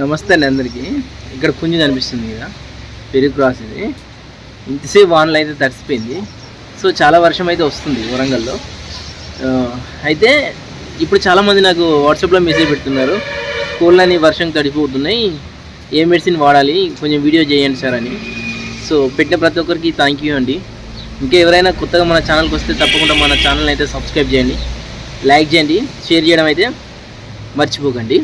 నమస్తే అండి అందరికీ. ఇక్కడ పుంజు కనిపిస్తుంది కదా పెరుగు క్రాస్ ఇది. ఇంతసేపు వానలు అయితే తడిసిపోయింది. సో చాలా వర్షం అయితే వస్తుంది వరంగల్లో. అయితే ఇప్పుడు చాలామంది నాకు వాట్సాప్లో మెసేజ్ పెడుతున్నారు. కోళ్ళని వర్షం తడిపోతున్నాయి ఏ మెడిసిన్ వాడాలి? కొంచెం వీడియో చేయండి సార్ అని. సో పెట్టిన ప్రతి ఒక్కరికి థ్యాంక్ యూ అండి. ఇంకా ఎవరైనా కొత్తగా మన ఛానల్కి వస్తే తప్పకుండా మన ఛానల్ అయితే సబ్స్క్రైబ్ చేయండి. లైక్ చేయండి. షేర్ చేయడం అయితే మర్చిపోకండి.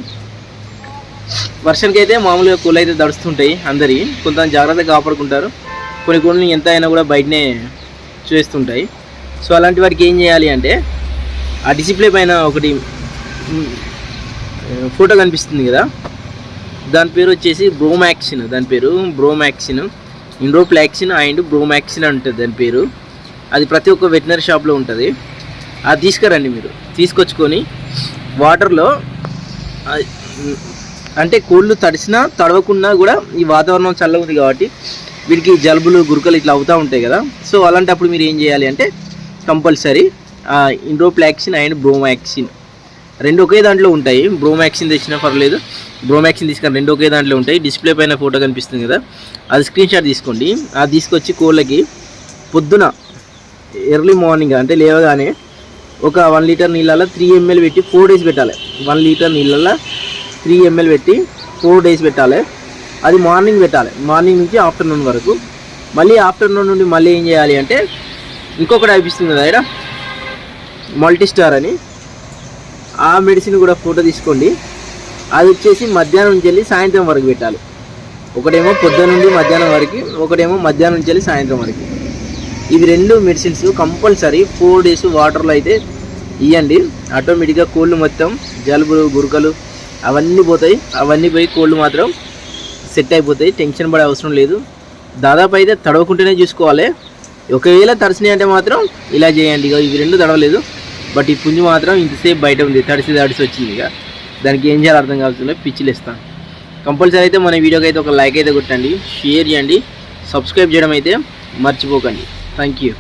వర్షానికి అయితే మామూలుగా కోళ్ళు అయితే దడుస్తుంటాయి అందరి. కొంత జాగ్రత్తగా కాపాడుకుంటారు. కొన్ని కొన్ని ఎంత అయినా కూడా బయటనే చేస్తుంటాయి సో అలాంటి వాటికి ఏం చేయాలి అంటే ఆ డిసిప్లే పైన ఒకటి ఫోటో కనిపిస్తుంది కదా. దాని పేరు వచ్చేసి బ్రోమాక్సిన్. దాని పేరు బ్రోమాక్సిన్. ఇండ్రోప్లాక్సిన్ అండ్ బ్రోమాక్సిన్ ఉంటుంది దాని పేరు. అది ప్రతి ఒక్క వెటనరీ షాప్లో ఉంటుంది. అది తీసుకురండి మీరు. తీసుకొచ్చుకొని వాటర్లో అది, అంటే కోళ్ళు తడిసినా తడవకున్నా కూడా ఈ వాతావరణం చల్లగా ఉంది కాబట్టి వీటికి జలుబులు గురుకలు ఇట్లా అవుతూ ఉంటాయి కదా. సో అలాంటప్పుడు మీరు ఏం చేయాలి అంటే కంపల్సరీ ఇండ్రోప్లాక్సిన్ అండ్ బ్రోమాక్సిన్. రెండు ఒకే దాంట్లో ఉంటాయి. బ్రోమాక్సిన్ తెచ్చినా పర్లేదు. బ్రోమాక్సిన్ తీసుకుని రెండు ఒకే దాంట్లో ఉంటాయి. డిస్ప్లే పైన ఫోటో కనిపిస్తుంది కదా. అది స్క్రీన్ షాట్ తీసుకోండి. అది తీసుకొచ్చి కోళ్ళకి పొద్దున ఎర్లీ మార్నింగ్ అంటే లేవగానే ఒక వన్ లీటర్ నీళ్ళల్లో త్రీ ఎంఎల్ పెట్టి ఫోర్ డేస్ పెట్టాలి. వన్ లీటర్ నీళ్ళల్లో త్రీ ఎంఎల్ పెట్టి ఫోర్ డేస్ పెట్టాలి. అది మార్నింగ్ పెట్టాలి. మార్నింగ్ నుంచి ఆఫ్టర్నూన్ వరకు. మళ్ళీ ఆఫ్టర్నూన్ నుండి మళ్ళీ ఏం చేయాలి అంటే ఇంకొకటి అయిపిస్తుంది కదా ఇక్కడ మల్టీస్టార్ అని. ఆ మెడిసిన్ కూడా ఫోటో తీసుకోండి. అది వచ్చేసి మధ్యాహ్నం నుంచి వెళ్ళి సాయంత్రం వరకు పెట్టాలి. ఒకటేమో పొద్దున నుండి మధ్యాహ్నం వరకు ఒకటేమో మధ్యాహ్నం నుంచి వెళ్ళి సాయంత్రం వరకు. ఇవి రెండు మెడిసిన్స్ కంపల్సరీ ఫోర్ డేస్ వాటర్లో అయితే ఇవ్వండి ఆటోమేటిక్గా కోళ్ళు మొత్తం జలుబులు గురుకలు అవన్నీ పోతాయి. అవన్నీ పోయి కోళ్ళు మాత్రం సెట్ అయిపోతాయి. టెన్షన్ పడే అవసరం లేదు. దాదాపు అయితే తడవకుంటేనే చూసుకోవాలి. ఒకవేళ తడిసినాయి అంటే మాత్రం ఇలా చేయండి. ఇక ఇవి రెండు తడవలేదు. బట్ ఈ పుంజు మాత్రం ఇంతసేపు బయట ఉంది. తడిసి తడిసి వచ్చింది ఇక. దానికి ఏం చేయాలి అర్థం కావట్లేదు. పిచ్చిలు ఇస్తాను కంపల్సరీ అయితే మన వీడియోకి అయితే ఒక లైక్ అయితే కొట్టండి. షేర్ చేయండి. సబ్స్క్రైబ్ చేయడం అయితే మర్చిపోకండి. Thank you.